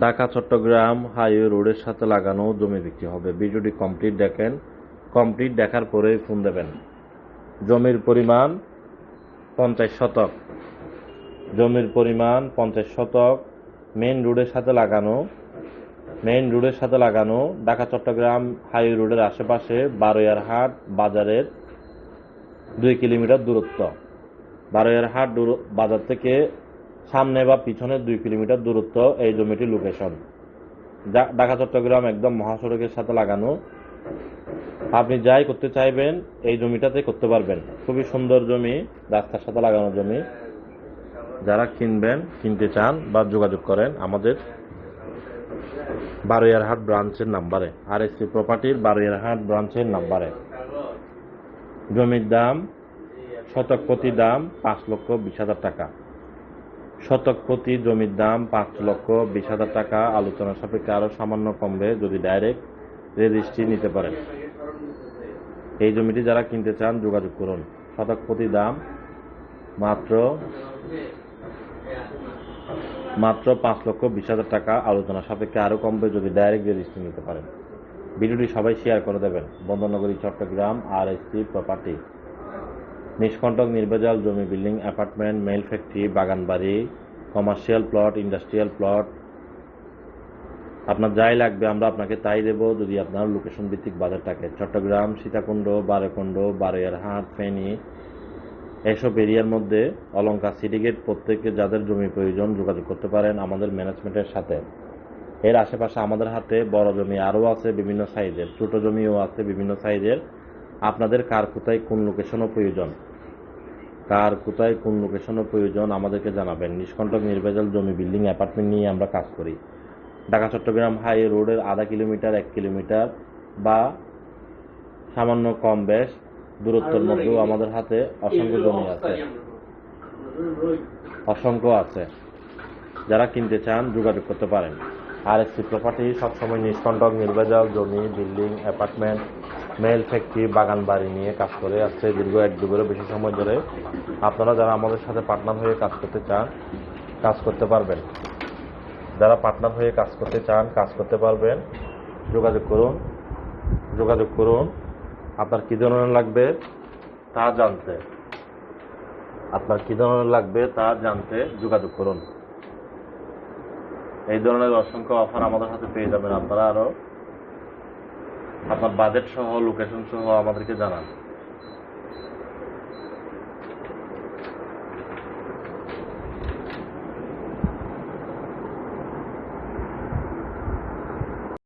Dhaka, Chittagong highway রোডের সাথে লাগানো জমি বিক্রি হবে। ভিডিওটি কমপ্লিট দেখেন। কমপ্লিট দেখার পরে ফোন দেবেন। জমির পরিমাণ পঞ্চাশ শতক। জমির পরিমাণ পঞ্চাশ শতক। মেন রোডের সাথে লাগানো, মেইন রোডের সাথে লাগানো ঢাকা, চট্টগ্রাম হাইওয়ে রোডের আশেপাশে বারোয়ারহাট বাজারের দুই কিলোমিটার দূরত্ব। বারোয়ারহাট দূর- বাজার থেকে সামনে বা পিছনে দুই কিলোমিটার দূরত্ব এই জমিটির লোকেশন ঢাকা, চট্টগ্রাম একদম মহাসড়কের সাথে লাগানো। আপনি যাই করতে চাইবেন, এই জমিটাতে করতে পারবেন। খুবই সুন্দর জমি, রাস্তার সাথে লাগানো জমি। যারা কিনবেন, কিনতে চান বা যোগাযোগ করেন, আমাদের বারোয়ারহাট ব্রাঞ্চের নাম্বারে, আর এস সি প্রপার্টির বারোয়ারহাট ব্রাঞ্চের নাম্বারে। জমির দাম, শতক প্রতি দাম পাঁচ লক্ষ বিশ হাজার টাকা। শতক প্রতি জমির দাম পাঁচ লক্ষ বিশ হাজার টাকা। আলোচনা সাপেক্ষে আরও সামান্য কমবে যদি ডাইরেক্ট রেজিস্ট্রি নিতে পারেন। এই জমিটি যারা কিনতে চান, যোগাযোগ করুন। শতক প্রতি দাম মাত্র মাত্র পাঁচ লক্ষ বিশ হাজার টাকা। আলোচনা সাপেক্ষে আরও কমবে যদি ডাইরেক্ট রেজিস্ট্রি নিতে পারেন। ভিডিওটি সবাই শেয়ার করে দেবেন। বন্দরনগরী, চট্টগ্রাম, আর এস প্রপার্টি। নিষ্কণ্টক নির্ভেজাল জমি বিল্ডিং, অ্যাপার্টমেন্ট মেল ফ্যাক্টরি বাগানবাড়ি কমার্শিয়াল প্লট ইন্ডাস্ট্রিয়াল প্লট আপনার যাই লাগবে, আমরা আপনাকে তাই দেব যদি আপনার লোকেশন ভিত্তিক বাজার থাকে। চট্টগ্রাম, সীতাকুণ্ড, বারোকুণ্ড বারোয়ারহাট ফেনী, এসব এরিয়ার মধ্যে অলঙ্কার সিটিগেট প্রত্যেকে যাদের জমি প্রয়োজন যোগাযোগ করতে পারেন আমাদের ম্যানেজমেন্টের সাথে। এর আশেপাশে আমাদের হাতে বড় জমি আরও আছে বিভিন্ন সাইজের ছোট জমিও আছে বিভিন্ন সাইজের আপনাদের কার কোথায় কোন লোকেশনও প্রয়োজন? কার কোথায় কোন লোকেশনও প্রয়োজন আমাদেরকে জানাবেন। নিষ্কণ্টক নির্ভেজাল জমি বিল্ডিং অ্যাপার্টমেন্ট নিয়ে আমরা কাজ করি। ঢাকা চট্টগ্রাম হাই রোডের আধা কিলোমিটার এক কিলোমিটার বা সামান্য কম বেশ দূরত্বের মধ্যেও আমাদের হাতে অসংখ্য জমি আছে। অসংখ্য আছে। যারা কিনতে চান যোগাযোগ করতে পারেন। আর এসসি প্রপার্টি সবসময় নিষ্কণ্টক নির্ভেজাল জমি বিল্ডিং অ্যাপার্টমেন্ট মেল ফ্যাক্টরি, বাগান বাড়ি নিয়ে কাজ করে আসছে দীর্ঘ এক যুগেরও বেশি সময় ধরে। আপনারা যারা আমাদের সাথে পার্টনার হয়ে কাজ করতে চান, কাজ করতে পারবেন। যারা পার্টনার হয়ে কাজ করতে চান, কাজ করতে পারবেন। যোগাযোগ করুন যোগাযোগ করুন। আপনার কী ধরনের লাগবে তা জানতে। আপনার কী ধরনের লাগবে তা জানতে যোগাযোগ করুন। এই ধরনের অসংখ্য অফার আমাদের সাথে পেয়ে যাবেন আপনারা আরও আপনার বাজেট সহ লোকেশন সহ আমাদেরকে জানান।